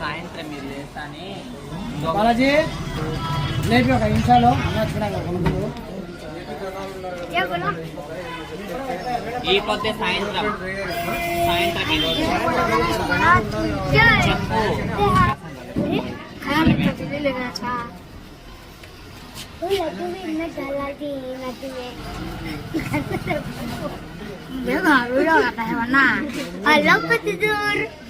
సాయంత్రం మీరు చేస్తాని బాలాజీ లేపి ఒక నిమిషాలు అన్నట్టుకున్నాక కొనుగోలు ఈ పొద్దు సాయంత్రం సాయంత్రం ఈరోజు చెప్పు Halo petidur. Boleh.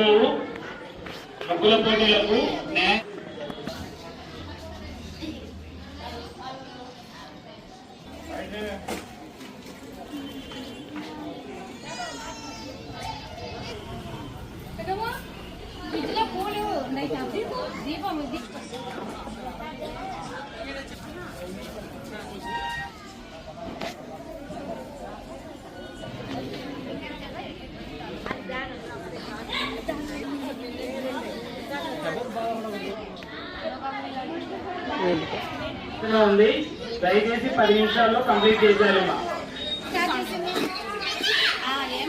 రాబోవు జరగబోవు ముగ్గుల పోటీలకు న్యాయ ఉంది దయచేసి పది నిమిషాల్లో కంప్లీట్ చేశారమ్మా ఏం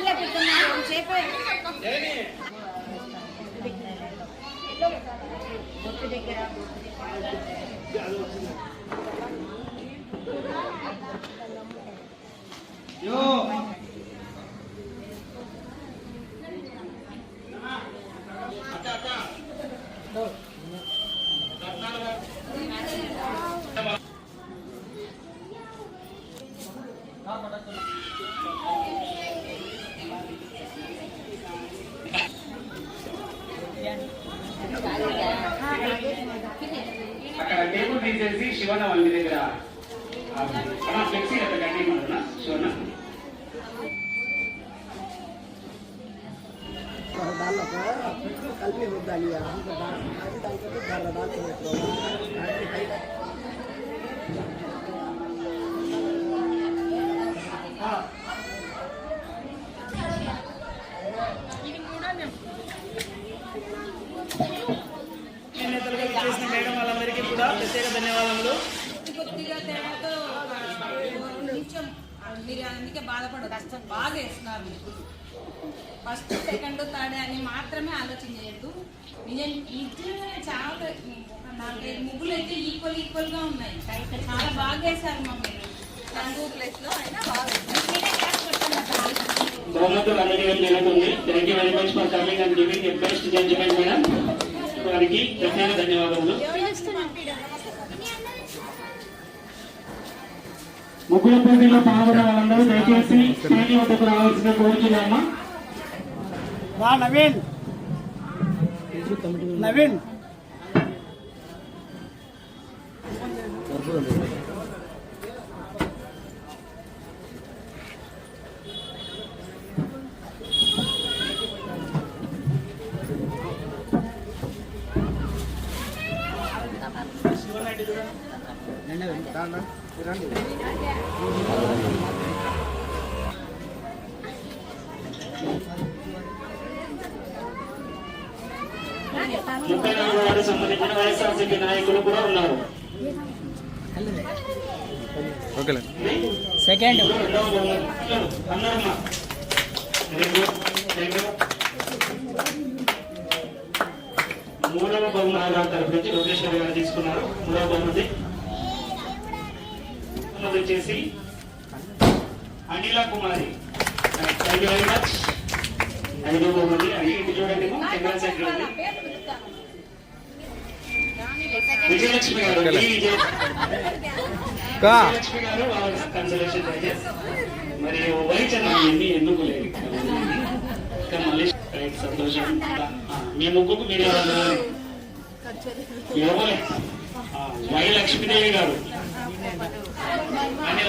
అక్కడ టేబుల్ తీసేసి శివన్న వాళ్ళ మీ దగ్గర అమ్మా ఫ్లెక్సీ అక్కడ కట్టేయమంటున్నా శివన్న దానిలో కలిపి వద్దాలి దాంట్లో దాంట్లో చేనేతలుగా ధన్యవాదములు. మీరు అందుకే బాధపడదు కష్టం. బాగా వేస్తున్నారు మీరు. ఫస్ట్ సెకండ్ థర్డ్ అని మాత్రమే ఆలోచన చేయొద్దు. నిజం చాలా నాలుగైదు ముగ్గులు అయితే ఈక్వల్ ఈక్వల్గా ఉన్నాయి. చాలా బాగా వేశారు మా మీరు. రంగు ప్లేస్లో అయినా బాగా వేశారు. మీరే క్లాస్ కొట్టండి. బహుమతులు అందజేయడం జరుగుతుంది. Thank you very much for coming and giving a best judgement madam వారికి ప్రత్యేక ధన్యవాదములు. ముగ్గుల పోటీలో పాల్గొన్న వాళ్ళందరూ దయచేసి స్టేజ్ వద్దకు రావాల్సిన కోరుచున్నామా రా నవీన్. నవీన్. ముప్పై నాలుగు వార్డు సంబంధించిన వైఎస్ఆర్సీపీ నాయకులు కూడా ఉన్నారు సెకండ్. మూడవ బహుమతి తరఫు నుంచి లోకేశ్వర్ గారు తీసుకున్నారు. మూడవ బహుమతి. వచ్చేసి Anila Kumari. Thank you very much ఐదో బహుమతి అది ఇటు చూడండి విజయలక్ష్మి గారు విజయలక్ష్మి గారు కన్సలేషన్ మరి వహించండి ఎన్ని ఎందుకు లేదు? మళ్ళీ సంతోషం. మీ ముగ్గుకు మీరు ఎవరు? వై లక్ష్మీదేవి గారు అన్ని సపోర్ట్ ఒకసారి థ్యాంక్ యూ వెరీ గుడ్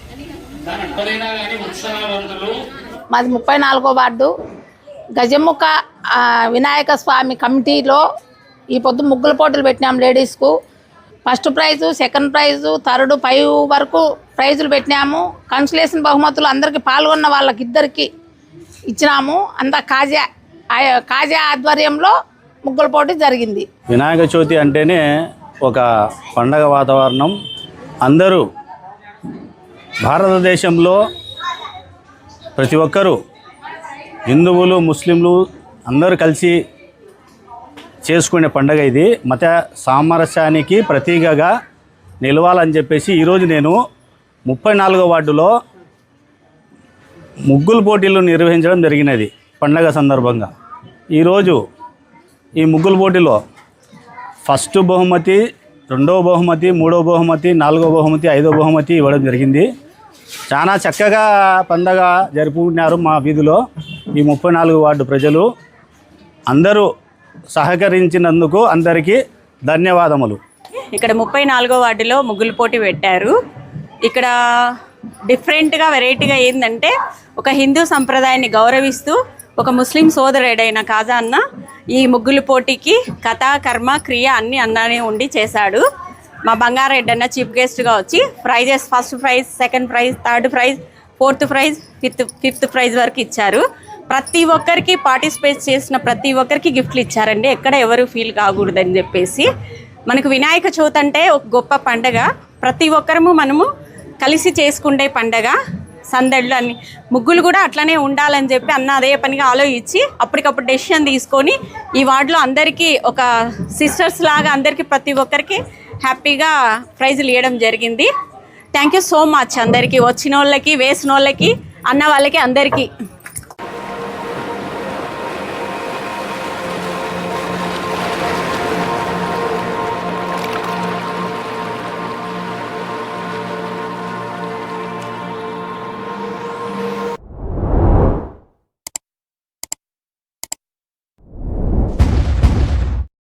మాది ముప్పై నాలుగో వార్డు. గజముఖ వినాయక స్వామి కమిటీలో ఈ పొద్దు ముగ్గుల పోటీలు పెట్టినాం లేడీస్కు. First prize second prize third five వరకు ప్రైజులు పెట్టినాము. కన్సలేషన్ బహుమతులు అందరికీ పాల్గొన్న వాళ్ళకి ఇద్దరికి ఇచ్చినాము. అంతా కాజా ఆ- కాజా ఆధ్వర్యంలో ముగ్గుల పోటీ జరిగింది. వినాయక చవితి అంటేనే ఒక పండగ వాతావరణం. అందరూ భారతదేశంలో ప్రతి ఒక్కరూ హిందువులు ముస్లింలు అందరూ కలిసి చేసుకునే పండగ ఇది. మత సామరస్యానికి ప్రతీకగా నిలవాలని చెప్పేసి ఈరోజు నేను ముప్పై నాలుగో వార్డులో ముగ్గులు పోటీలు నిర్వహించడం జరిగినది పండగ సందర్భంగా. ఈరోజు ఈ ముగ్గుల పోటీలో ఫస్ట్ బహుమతి రెండవ బహుమతి మూడవ బహుమతి నాలుగో బహుమతి ఐదో బహుమతి ఇవ్వడం జరిగింది. చాలా చక్కగా పండగ జరుపుకున్నారు మా వీధిలో ఈ ముప్పై నాలుగు వార్డు ప్రజలు. అందరూ సహకరించినందుకు అందరికీ ధన్యవాదములు. ఇక్కడ ముప్పై నాలుగో వార్డులో ముగ్గులు పోటీ పెట్టారు. ఇక్కడ డిఫరెంట్గా వెరైటీగా ఏంటంటే ఒక హిందూ సంప్రదాయాన్ని గౌరవిస్తూ ఒక ముస్లిం సోదరుడైన కాజా అన్న ఈ ముగ్గులు పోటీకి కథ కర్మ క్రియ అన్ని అన్నానే ఉండి చేశాడు. మా బంగారెడ్డి అన్న చీఫ్ గెస్ట్గా వచ్చి prizes first prize second prize third prize fourth prize fifth fifth prize వరకు ఇచ్చారు. ప్రతి ఒక్కరికి పార్టిసిపేట్ చేసిన ప్రతి ఒక్కరికి గిఫ్ట్లు ఇచ్చారండి. ఎక్కడ ఎవరు ఫీల్ కాకూడదని చెప్పేసి. మనకు వినాయక చవితి అంటే ఒక గొప్ప పండగ. ప్రతి ఒక్కరము మనము కలిసి చేసుకుండే పండగ. సందళ్ళు అన్ని ముగ్గులు కూడా అట్లనే ఉండాలని చెప్పి అన్న అదే పనిగా ఆలోచించి అప్పటికప్పుడు డెసిషన్ తీసుకొని ఈ వార్డులో అందరికీ ఒక సిస్టర్స్ లాగా అందరికీ ప్రతి ఒక్కరికి హ్యాపీగా ప్రైజులు ఇవ్వడం జరిగింది. థ్యాంక్ యూ సో మచ్ అందరికీ వచ్చిన వాళ్ళకి వేసిన వాళ్ళకి అన్న వాళ్ళకి అందరికీ.